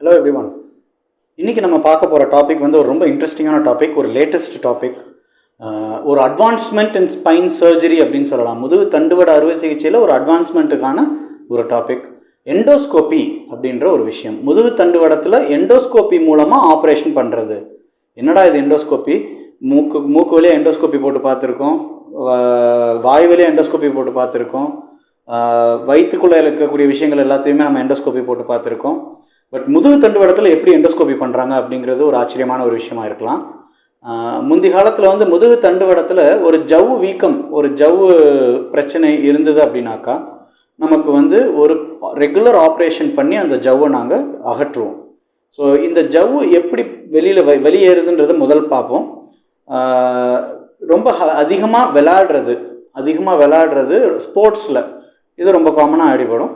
Hello everyone இன்றைக்கி நம்ம பார்க்க போகிற டாபிக் வந்து ஒரு ரொம்ப இன்ட்ரெஸ்டிங்கான டாபிக் ஒரு லேட்டஸ்ட் டாபிக் ஒரு அட்வான்ஸ்மெண்ட் இன் ஸ்பைன் சர்ஜரி அப்படின்னு சொல்லலாம். முதுகு தண்டுவட அறுவை சிகிச்சையில் ஒரு அட்வான்ஸ்மெண்ட்டுக்கான ஒரு டாபிக் எண்டோஸ்கோப்பி அப்படின்ற ஒரு விஷயம். முதுகு தண்டுவடத்தில் எண்டோஸ்கோப்பி மூலமாக ஆப்ரேஷன் பண்ணுறது என்னடா இது எண்டோஸ்கோப்பி மூக்கு மூக்கு வழியாக எண்டோஸ்கோப்பி போட்டு பார்த்துருக்கோம். வாய் வழியாக எண்டோஸ்கோப்பி போட்டு பார்த்துருக்கோம். வயிற்றுக்குள்ளே இருக்கக்கூடிய விஷயங்கள் எல்லாத்தையுமே நம்ம எண்டோஸ்கோப்பி போட்டு பார்த்துருக்கோம். பட் முதுகு தண்டுவடத்தில் எப்படி எண்டோஸ்கோபி பண்ணுறாங்க அப்படிங்கிறது ஒரு ஆச்சரியமான ஒரு விஷயமா இருக்கலாம். முந்தி காலத்தில் வந்து முதுகு தண்டுவடத்தில் ஒரு ஜவ்வு வீக்கம் ஒரு ஜவ்வு பிரச்சனை இருந்தது அப்படின்னாக்கா நமக்கு வந்து ஒரு ரெகுலர் ஆப்ரேஷன் பண்ணி அந்த ஜவ்வை நாங்கள் அகற்றுவோம். ஸோ இந்த ஜவ்வு எப்படி வெளியில் வெளியேறுதுன்றது முதல் பார்ப்போம். ரொம்ப அதிகமாக விளாடுறது அதிகமாக விளாடுறது ஸ்போர்ட்ஸில் இது ரொம்ப காமனாக அடிபடும்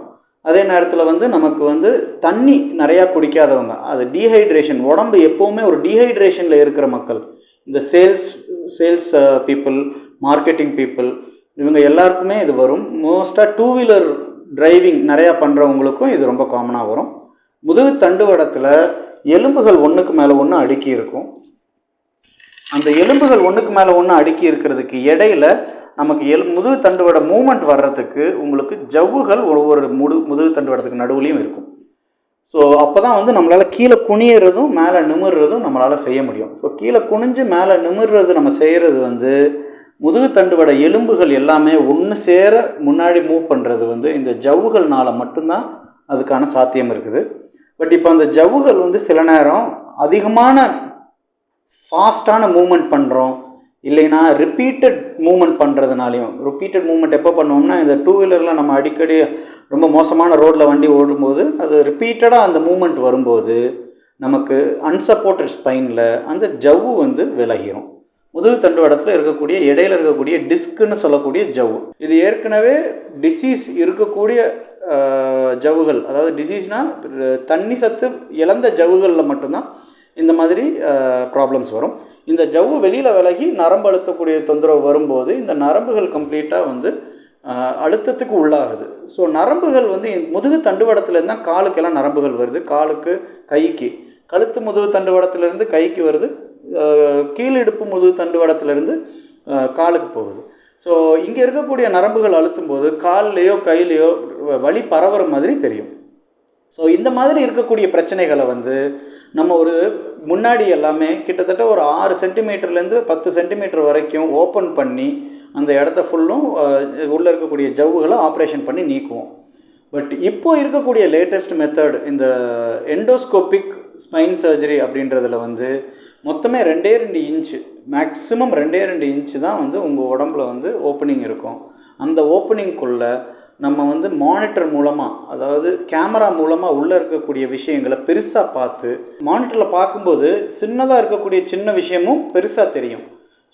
அதே நேரத்தில் வந்து நமக்கு வந்து தண்ணி நிறையா குடிக்காதவங்க அது டீஹைட்ரேஷன் உடம்பு எப்போவுமே ஒரு டீஹைட்ரேஷனில் இருக்கிற மக்கள். இந்த sales sales people marketing people இவங்க எல்லாருக்குமே இது வரும். மோஸ்ட்டாக டூ வீலர் டிரைவிங் நிறையா பண்ணுறவங்களுக்கும் இது ரொம்ப காமனாக வரும். முதுகு தண்டுவடத்தில் எலும்புகள் ஒன்றுக்கு மேலே ஒன்று அடுக்கி இருக்கும். அந்த எலும்புகள் ஒன்றுக்கு மேலே ஒன்று அடுக்கி இருக்கிறதுக்கு இடையில நமக்கு எல் முதுகு தண்டுவட மூமெண்ட் வர்றதுக்கு உங்களுக்கு ஜவ்வுகள் ஒவ்வொரு முடு முதுகு தண்டுவடத்துக்கு நடுவுலையும் இருக்கும். ஸோ அப்போ தான் வந்து நம்மளால் கீழே குனியறதும் மேலே நிமிர்றதும் நம்மளால் செய்ய முடியும். ஸோ கீழே குனிஞ்சு மேலே நிமிர்றது நம்ம செய்கிறது வந்து முதுகு தண்டுவட எலும்புகள் எல்லாமே ஒன்று சேர முன்னாடி மூவ் பண்ணுறது வந்து இந்த ஜவ்வுகள்னால் மட்டும்தான் அதுக்கான சாத்தியம் இருக்குது. பட் இப்போ அந்த ஜவ்வுகள் வந்து சில நேரம் அதிகமான ஃபாஸ்ட்டான மூமெண்ட் பண்ணுறோம் இல்லைன்னா ரிப்பீட்டட் மூமெண்ட் பண்ணுறதுனாலையும் ரிப்பீட்டட் மூமெண்ட் எப்போ பண்ணுவோம்னா இந்த டூ வீலரில் நம்ம அடிக்கடி ரொம்ப மோசமான ரோட்டில் வண்டி ஓடும்போது அது ரிப்பீட்டடாக அந்த மூமெண்ட் வரும்போது நமக்கு அன்சப்போர்ட்டட் ஸ்பைனில் அந்த ஜவ்வு வந்து விலகிடும் முதுகு தண்டுவடத்தில் இருக்கக்கூடிய இடையில இருக்கக்கூடிய டிஸ்க்குன்னு சொல்லக்கூடிய ஜவ்வு. இது ஏற்கனவே டிசீஸ் இருக்கக்கூடிய அஹ், ஜவ்வுகள் அதாவது டிசீஸ்னால் தண்ணி சத்து இழந்த ஜவ்வுகளில் மட்டும்தான் இந்த மாதிரி ப்ராப்ளம்ஸ் வரும். இந்த ஜவ்வு வெளியில் விலகி நரம்பு அழுத்தக்கூடிய தொந்தரவு வரும்போது இந்த நரம்புகள் கம்ப்ளீட்டாக வந்து அழுத்தத்துக்கு உள்ளாகுது. ஸோ நரம்புகள் வந்து முதுகு தண்டுவடத்துலேருந்து தான் காலுக்கெல்லாம் நரம்புகள் வருது. காலுக்கு கைக்கு. கழுத்து முதுகு தண்டுவடத்துலேருந்து கைக்கு வருது. கீழிடுப்பு முதுகு தண்டுவடத்துலேருந்து காலுக்கு போகுது. ஸோ இங்கே இருக்கக்கூடிய நரம்புகள் அழுத்தும் போது கால்லையோ கையிலையோ வலி பரவுற மாதிரி தெரியும். ஸோ இந்த மாதிரி இருக்கக்கூடிய பிரச்சனைகளை வந்து நம்ம ஒரு முன்னாடி எல்லாமே கிட்டத்தட்ட ஒரு ஆறு சென்டிமீட்டர்லேருந்து பத்து சென்டிமீட்டர் வரைக்கும் ஓப்பன் பண்ணி அந்த இடத்த ஃபுல்லும் உள்ளே இருக்கக்கூடிய ஜவ்வுகளை ஆப்ரேஷன் பண்ணி நீக்குவோம். பட் இப்போ இருக்கக்கூடிய லேட்டஸ்ட் மெத்தட் இந்த எண்டோஸ்கோபிக் ஸ்பைன் சர்ஜரி அப்படின்றதுல வந்து மொத்தமே ரெண்டே ரெண்டு இன்ச்சு மேக்ஸிமம் ரெண்டே ரெண்டு இன்ச்சு தான் வந்து உங்கள் உடம்புல வந்து ஓப்பனிங் இருக்கும். அந்த ஓப்பனிங்குள்ளே நம்ம வந்து மானிட்டர் மூலமாக அதாவது கேமரா மூலமாக உள்ளே இருக்கக்கூடிய விஷயங்களை பெருசாக பார்த்து மானிட்டரில் பார்க்கும்போது சின்னதாக இருக்கக்கூடிய சின்ன விஷயமும் பெருசாக தெரியும்.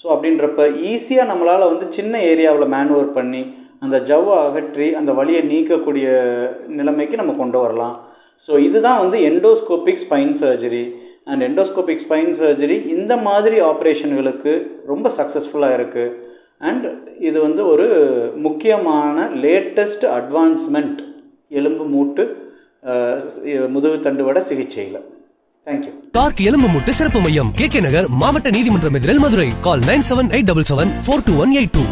ஸோ அப்படின்றப்ப ஈஸியாக நம்மளால் வந்து சின்ன ஏரியாவில் மேனுவர் பண்ணி அந்த ஜவ்வை அகற்றி அந்த வழியை நீக்கக்கூடிய நிலைமைக்கு நம்ம கொண்டு வரலாம். ஸோ இதுதான் வந்து endoscopic spine surgery and endoscopic spine surgery இந்த மாதிரி ஆப்ரேஷன்களுக்கு ரொம்ப சக்ஸஸ்ஃபுல்லாக இருக்குது அண்ட் இது வந்து ஒரு முக்கியமான லேட்டஸ்ட் அட்வான்ஸ்மெண்ட் எலும்பு மூட்டு அஹ், முதுகு தண்டுவட சிகிச்சையில். தேங்க்யூ கார்க் எலும்பு மூட்டு சிறப்பு மையம் கே கே நகர் மாவட்ட நீதிமன்றம் எதிரில் Madurai. Call nine seven eight double seven four two one eight two